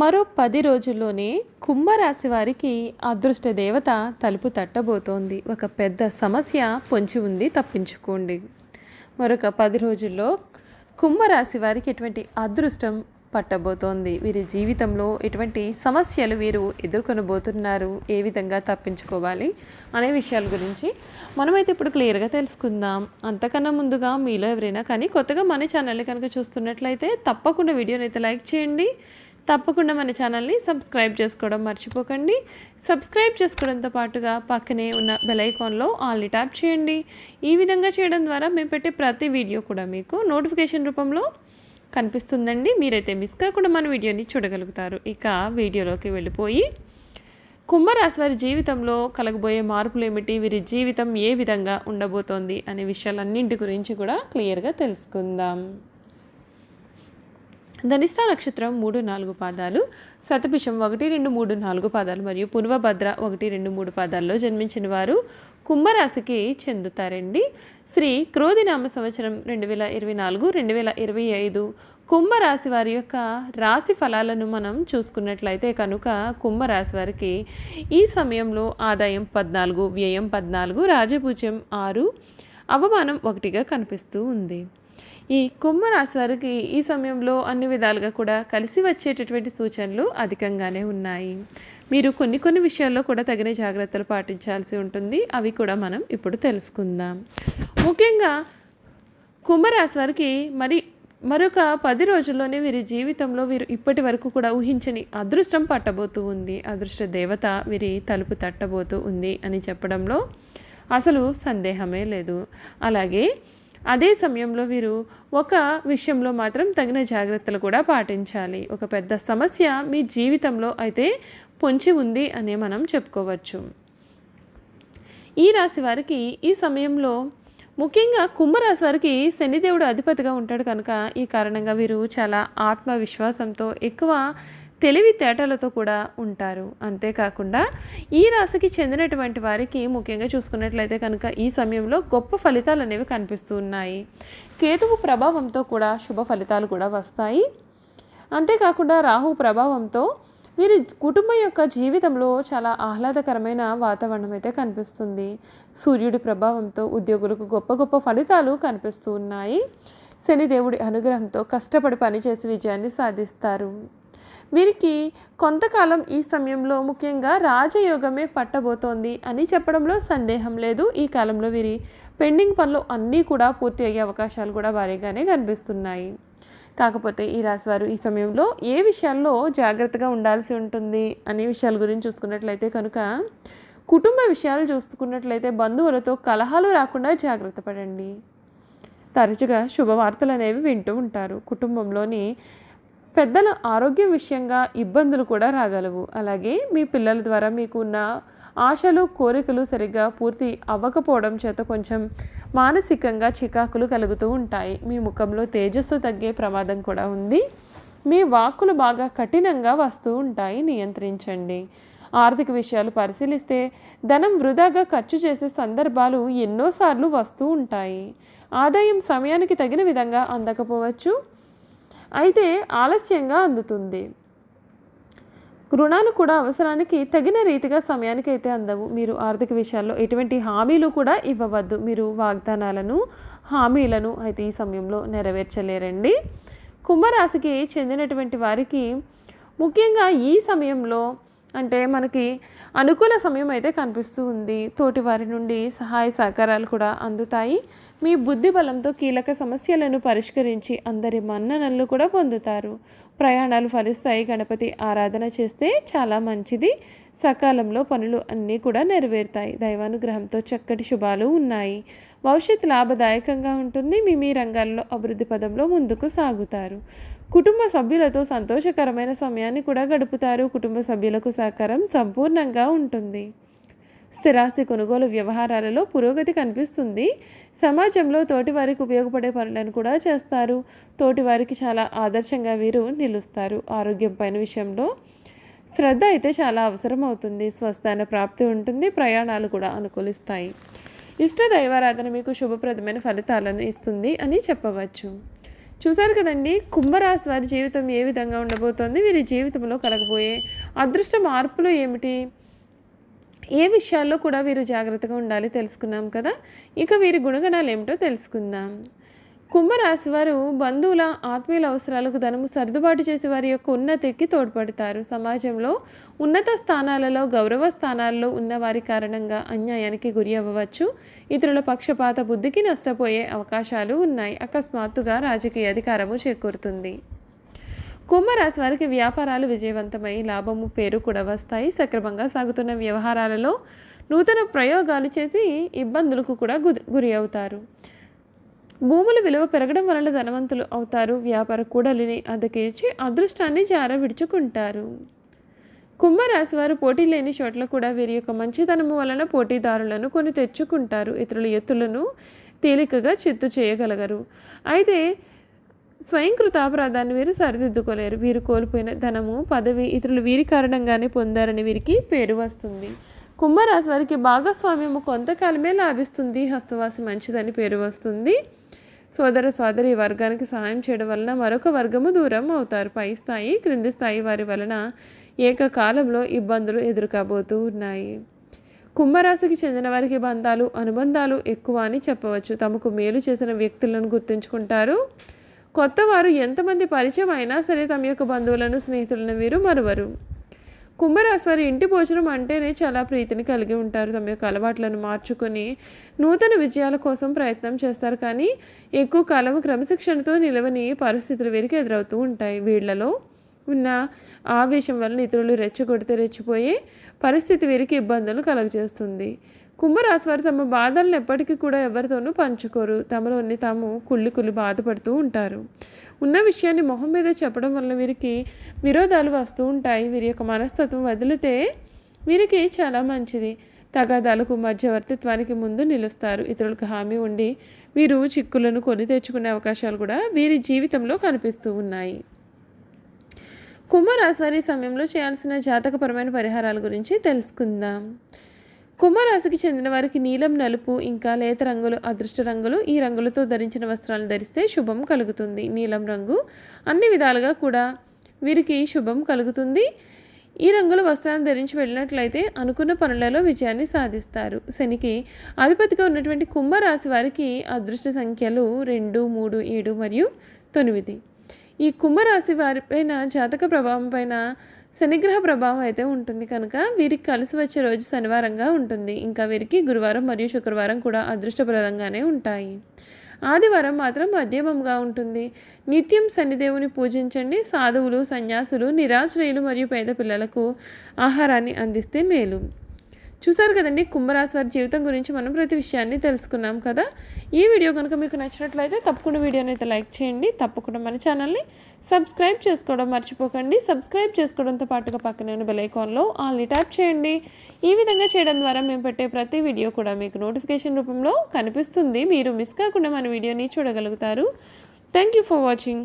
మరో పది రోజుల్లోనే కుంభరాశి వారికి అదృష్ట దేవత తలుపు తట్టబోతోంది. ఒక పెద్ద సమస్య పొంచి ఉంది తప్పించుకోండి. మరొక పది రోజుల్లో కుంభరాశి వారికి ఎటువంటి అదృష్టం పట్టబోతోంది. వీరి జీవితంలో ఎటువంటి సమస్యలు వీరు ఎదుర్కొనబోతున్నారు. ఏ విధంగా తప్పించుకోవాలి అనే విషయాల గురించి మనమైతే ఇప్పుడు క్లియర్గా తెలుసుకుందాం. అంతకన్నా ముందుగా మీలో ఎవరైనా కానీ కొత్తగా మన ఛానల్ని కనుక చూస్తున్నట్లయితే తప్పకుండా వీడియోని అయితే లైక్ చేయండి. తప్పకుండా మన ఛానల్ని సబ్స్క్రైబ్ చేసుకోవడం మర్చిపోకండి. సబ్స్క్రైబ్ చేసుకోవడంతో పాటుగా పక్కనే ఉన్న బెలైకాన్లో ఆల్ని ట్యాప్ చేయండి. ఈ విధంగా చేయడం ద్వారా మేము పెట్టే ప్రతి వీడియో కూడా మీకు నోటిఫికేషన్ రూపంలో కనిపిస్తుందండి. మీరైతే మిస్ కాకుండా మన వీడియోని చూడగలుగుతారు. ఇక వీడియోలోకి వెళ్ళిపోయి కుంభరాశి వారి జీవితంలో కలగబోయే మార్పులు ఏమిటి? వీరి జీవితం ఏ విధంగా ఉండబోతోంది? అనే విషయాలన్నింటి గురించి కూడా క్లియర్గా తెలుసుకుందాం. ధనిష్ట నక్షత్రం మూడు నాలుగు పాదాలు శతభిషం ఒకటి రెండు మూడు నాలుగు పాదాలు మరియు పూర్వభద్ర ఒకటి రెండు మూడు పాదాల్లో జన్మించిన వారు కుంభరాశికి చెందుతారండి. శ్రీ క్రోధినామ సంవత్సరం రెండు వేల ఇరవై నాలుగు రెండు వేల ఇరవై ఐదు కుంభరాశి వారి యొక్క రాశి ఫలాలను మనం చూసుకున్నట్లయితే కనుక కుంభరాశి వారికి ఈ సమయంలో ఆదాయం పద్నాలుగు వ్యయం పద్నాలుగు రాజపూజ్యం ఆరు అవమానం ఒకటిగా కనిపిస్తూ ఉంది. ఈ కుంభరాశి వారికి ఈ సమయంలో అన్ని విధాలుగా కూడా కలిసి వచ్చేటటువంటి సూచనలు అధికంగానే ఉన్నాయి. మీరు కొన్ని కొన్ని విషయాల్లో కూడా తగిన జాగ్రత్తలు పాటించాల్సి ఉంటుంది. అవి కూడా మనం ఇప్పుడు తెలుసుకుందాం. ముఖ్యంగా కుంభరాశి వారికి మరి మరొక పది రోజుల్లోనే వీరి జీవితంలో వీరు ఇప్పటి వరకు కూడా ఊహించని అదృష్టం పట్టబోతూ ఉంది. అదృష్ట దేవత వీరి తలుపు తట్టబోతూ ఉంది అని చెప్పడంలో అసలు సందేహమే లేదు. అలాగే అదే సమయంలో వీరు ఒక విషయంలో మాత్రం తగిన జాగ్రత్తలు కూడా పాటించాలి. ఒక పెద్ద సమస్య మీ జీవితంలో అయితే పొంచి ఉంది అనే మనం చెప్పుకోవచ్చు. ఈ రాశి వారికి ఈ సమయంలో ముఖ్యంగా కుంభరాశి వారికి శనిదేవుడు అధిపతిగా ఉంటాడు కనుక ఈ కారణంగా వీరు చాలా ఆత్మవిశ్వాసంతో ఎక్కువ తెలివితేటలతో కూడా ఉంటారు. అంతేకాకుండా ఈ రాశికి చెందినటువంటి వారికి ముఖ్యంగా చూసుకున్నట్లయితే కనుక ఈ సమయంలో గొప్ప ఫలితాలు అనేవి కనిపిస్తూ ఉన్నాయి. కేతువు ప్రభావంతో కూడా శుభ ఫలితాలు కూడా వస్తాయి. అంతేకాకుండా రాహు ప్రభావంతో వీరి కుటుంబం యొక్క జీవితంలో చాలా ఆహ్లాదకరమైన వాతావరణం అయితే కనిపిస్తుంది. సూర్యుడి ప్రభావంతో ఉద్యోగులకు గొప్ప గొప్ప ఫలితాలు కనిపిస్తూ ఉన్నాయి. శనిదేవుడి అనుగ్రహంతో కష్టపడి పనిచేసి విజయాన్ని సాధిస్తారు. వీరికి కొంతకాలం ఈ సమయంలో ముఖ్యంగా రాజయోగమే పట్టబోతోంది అని చెప్పడంలో సందేహం లేదు ఈ కాలంలో వీరి పెండింగ్ పనులు అన్నీ కూడా పూర్తి అయ్యే అవకాశాలు కూడా భారీగానే కనిపిస్తున్నాయి. కాకపోతే ఈ రాశివారు ఈ సమయంలో ఏ విషయాల్లో జాగ్రత్తగా ఉండాల్సి ఉంటుంది అనే విషయాల గురించి చూసుకున్నట్లయితే కనుక కుటుంబ విషయాలు చూసుకున్నట్లయితే బంధువులతో కలహాలు రాకుండా జాగ్రత్త పడండి. తరచుగా శుభవార్తలు అనేవి వింటూ ఉంటారు. కుటుంబంలోని పెద్దల ఆరోగ్యం విషయంగా ఇబ్బందులు కూడా రాగలవు. అలాగే మీ పిల్లల ద్వారా మీకు ఉన్న ఆశలు కోరికలు సరిగ్గా పూర్తి అవ్వకపోవడం చేత కొంచెం మానసికంగా చికాకులు కలుగుతూ ఉంటాయి. మీ ముఖంలో తేజస్సు తగ్గే ప్రమాదం కూడా ఉంది. మీ వాక్కులు బాగా కఠినంగా వస్తూ ఉంటాయి. నియంత్రించండి. ఆర్థిక విషయాలు పరిశీలిస్తే ధనం వృధాగా ఖర్చు చేసే సందర్భాలు ఎన్నోసార్లు వస్తూ ఉంటాయి. ఆదాయం సమయానికి తగిన విధంగా అందకపోవచ్చు. అయితే ఆలస్యంగా అందుతుంది. రుణాలు కూడా అవసరానికి తగిన రీతిగా సమయానికి అయితే అందవు. మీరు ఆర్థిక విషయాల్లో ఎటువంటి హామీలు కూడా ఇవ్వవద్దు. మీరు వాగ్దానాలను హామీలను అయితే ఈ సమయంలో నెరవేర్చలేరండి. కుంభరాశికి చెందినటువంటి వారికి ముఖ్యంగా ఈ సమయంలో అంటే మనకి అనుకూల సమయం అయితే కనిపిస్తూ ఉంది. తోటి వారి నుండి సహాయ సహకారాలు కూడా అందుతాయి. మీ బుద్ధి బలంతో కీలక సమస్యలను పరిష్కరించి అందరి మన్ననలు కూడా పొందుతారు. ప్రయాణాలు ఫలిస్తాయి. గణపతి ఆరాధన చేస్తే చాలా మంచిది. సకాలంలో పనులు అన్నీ కూడా నెరవేరుతాయి. దైవానుగ్రహంతో చక్కటి శుభాలు ఉన్నాయి. భవిష్యత్ లాభదాయకంగా ఉంటుంది. మీ మీ రంగాల్లో అభివృద్ధి పదంలో ముందుకు సాగుతారు. కుటుంబ సభ్యులతో సంతోషకరమైన సమయాన్ని కూడా గడుపుతారు. కుటుంబ సభ్యులకు సహకారం సంపూర్ణంగా ఉంటుంది. స్థిరాస్తి కొనుగోలు వ్యవహారాలలో పురోగతి కనిపిస్తుంది. సమాజంలో తోటివారికి ఉపయోగపడే పనులను కూడా చేస్తారు. తోటివారికి చాలా ఆదర్శంగా వీరు నిలుస్తారు. ఆరోగ్యం పైన విషయంలో శ్రద్ధ అయితే చాలా అవసరం అవుతుంది స్వస్థాన ప్రాప్తి ఉంటుంది. ప్రయాణాలు కూడా అనుకూలిస్తాయి. ఇష్ట దైవారాధన మీకు శుభప్రదమైన ఫలితాలను ఇస్తుంది అని చెప్పవచ్చు. చూశారు కదండి? కుంభరాశి వారి జీవితం ఏ విధంగా ఉండబోతోంది? వీరి జీవితంలో కలగబోయే అదృష్ట మార్పులు ఏమిటి? ఏ విషయాల్లో కూడా వీరు జాగ్రత్తగా ఉండాలి తెలుసుకున్నాం కదా? ఇక వీరి గుణగణాలు ఏమిటో తెలుసుకుందాం. కుంభరాశి వారు బంధువుల ఆత్మీయుల అవసరాలకు ధనము సర్దుబాటు చేసి వారి యొక్క ఉన్నతికి తోడ్పడతారు. సమాజంలో ఉన్నత స్థానాలలో గౌరవ స్థానాల్లో ఉన్న వారి కారణంగా అన్యాయానికి గురి అవ్వవచ్చు. ఇతరుల పక్షపాత బుద్ధికి నష్టపోయే అవకాశాలు ఉన్నాయి. అకస్మాత్తుగా రాజకీయ అధికారము చేకూరుతుంది. కుంభరాశి వారికి వ్యాపారాలు విజయవంతమై లాభము పేరు కూడా వస్తాయి. సక్రమంగా సాగుతున్న వ్యవహారాలలో నూతన ప్రయోగాలు చేసి ఇబ్బందులకు కూడా గురి అవుతారు. భూముల విలువ పెరగడం వలన ధనవంతులు అవుతారు. వ్యాపార కూడలిని అద్దకేర్చి అదృష్టాన్ని జార విడుచుకుంటారు. కుంభరాశి వారు పోటీ లేని చోట్ల కూడా వీరి యొక్క మంచితనము వలన పోటీదారులను కొని తెచ్చుకుంటారు. ఇతరుల ఎత్తులను తేలికగా చిత్తు చేయగలగరు. అయితే స్వయంకృత అపరాధాన్ని వీరు సరిదిద్దుకోలేరు. వీరు కోల్పోయిన ధనము పదవి ఇతరులు వీరి కారణంగానే పొందారని వీరికి పేరు వస్తుంది. కుంభరాశి వారికి భాగస్వామ్యము కొంతకాలమే లాభిస్తుంది. హస్తవాసి మంచిదని పేరు వస్తుంది. సోదర సోదరి వర్గానికి సహాయం చేయడం వలన మరొక వర్గము దూరం అవుతారు. పై స్థాయి క్రింది స్థాయి వారి వలన ఏకకాలంలో ఇబ్బందులు ఎదురుకాబోతూ ఉన్నాయి. కుంభరాశికి చెందిన వారికి బంధాలు అనుబంధాలు ఎక్కువ అని చెప్పవచ్చు. తమకు మేలు చేసిన వ్యక్తులను గుర్తుంచుకుంటారు. కొత్తవారు ఎంతమంది పరిచయం అయినా సరే తమ యొక్క బంధువులను స్నేహితులను వీరు మరువరు. కుంభరాశి వారి ఇంటి భోజనం అంటేనే చాలా ప్రీతిని కలిగి ఉంటారు. తమ యొక్క అలవాట్లను మార్చుకొని నూతన విజయాల కోసం ప్రయత్నం చేస్తారు. కానీ ఎక్కువ కాలం క్రమశిక్షణతో నిలవని పరిస్థితులు వీరికి ఎదురవుతూ ఉంటాయి. వీళ్ళలో ఉన్న ఆవేశం వలన ఇతరులు రెచ్చగొడితే రెచ్చిపోయే పరిస్థితి వీరికి ఇబ్బందులు కలుగజేస్తుంది. కుంభరాశి వారు తమ బాధలను ఎప్పటికీ కూడా ఎవరితోనూ పంచుకోరు. తమలోని తాము కుళ్ళి కుళ్ళి బాధపడుతూ ఉంటారు. ఉన్న విషయాన్ని మొహం మీద చెప్పడం వల్ల వీరికి విరోధాలు వస్తూ ఉంటాయి. వీరి యొక్క మనస్తత్వం వదిలితే వీరికి చాలా మంచిది. తగాదాలకు మధ్యవర్తిత్వానికి ముందు నిలుస్తారు. ఇతరులకు హామీ ఉండి వీరు చిక్కులను కొని తెచ్చుకునే అవకాశాలు కూడా వీరి జీవితంలో కనిపిస్తూ ఉన్నాయి. కుంభరాశి వారి సమయంలో చేయాల్సిన జాతకపరమైన పరిహారాల గురించి తెలుసుకుందాం. కుంభరాశికి చెందిన వారికి నీలం నలుపు ఇంకా లేత రంగులు అదృష్ట రంగులు ఈ రంగులతో ధరించిన వస్త్రాలను ధరిస్తే శుభం కలుగుతుంది. నీలం రంగు అన్ని విధాలుగా కూడా వీరికి శుభం కలుగుతుంది. ఈ రంగుల వస్త్రాలను ధరించి వెళ్ళినట్లయితే అనుకున్న పనులలో విజయాన్ని సాధిస్తారు. శనికి అధిపతిగా ఉన్నటువంటి కుంభరాశి వారికి అదృష్ట సంఖ్యలు రెండు మూడు ఏడు మరియు తొమ్మిది. ఈ కుంభరాశి వారిపైన జాతక ప్రభావం పైన శనిగ్రహ ప్రభావం అయితే ఉంటుంది కనుక వీరికి కలిసి వచ్చే రోజు శనివారంగా ఉంటుంది. ఇంకా వీరికి గురువారం మరియు శుక్రవారం కూడా అదృష్టప్రదంగానే ఉంటాయి. ఆదివారం మాత్రం మధ్యమంగా ఉంటుంది. నిత్యం శనిదేవుని పూజించండి. సాధువులు సన్యాసులు నిరాశ్రయులు మరియు పేద పిల్లలకు ఆహారాన్ని అందిస్తే మేలు. చూసారు కదండి కుంభరాశి వారి జీవితం గురించి మనం ప్రతి విషయాన్ని తెలుసుకున్నాం కదా. ఈ వీడియో కనుక మీకు నచ్చినట్లయితే తప్పకుండా వీడియోని అయితే లైక్ చేయండి. తప్పకుండా మన ఛానల్ని సబ్స్క్రైబ్ చేసుకోవడం మర్చిపోకండి. సబ్స్క్రైబ్ చేసుకోవడంతో పాటుగా పక్కన ఉన్న బెలైకాన్లో ఆల్ని ట్యాప్ చేయండి. ఈ విధంగా చేయడం ద్వారా మేము పెట్టే ప్రతి వీడియో కూడా మీకు నోటిఫికేషన్ రూపంలో కనిపిస్తుంది. మీరు మిస్ కాకుండా మన వీడియోని చూడగలుగుతారు. Thank you for watching.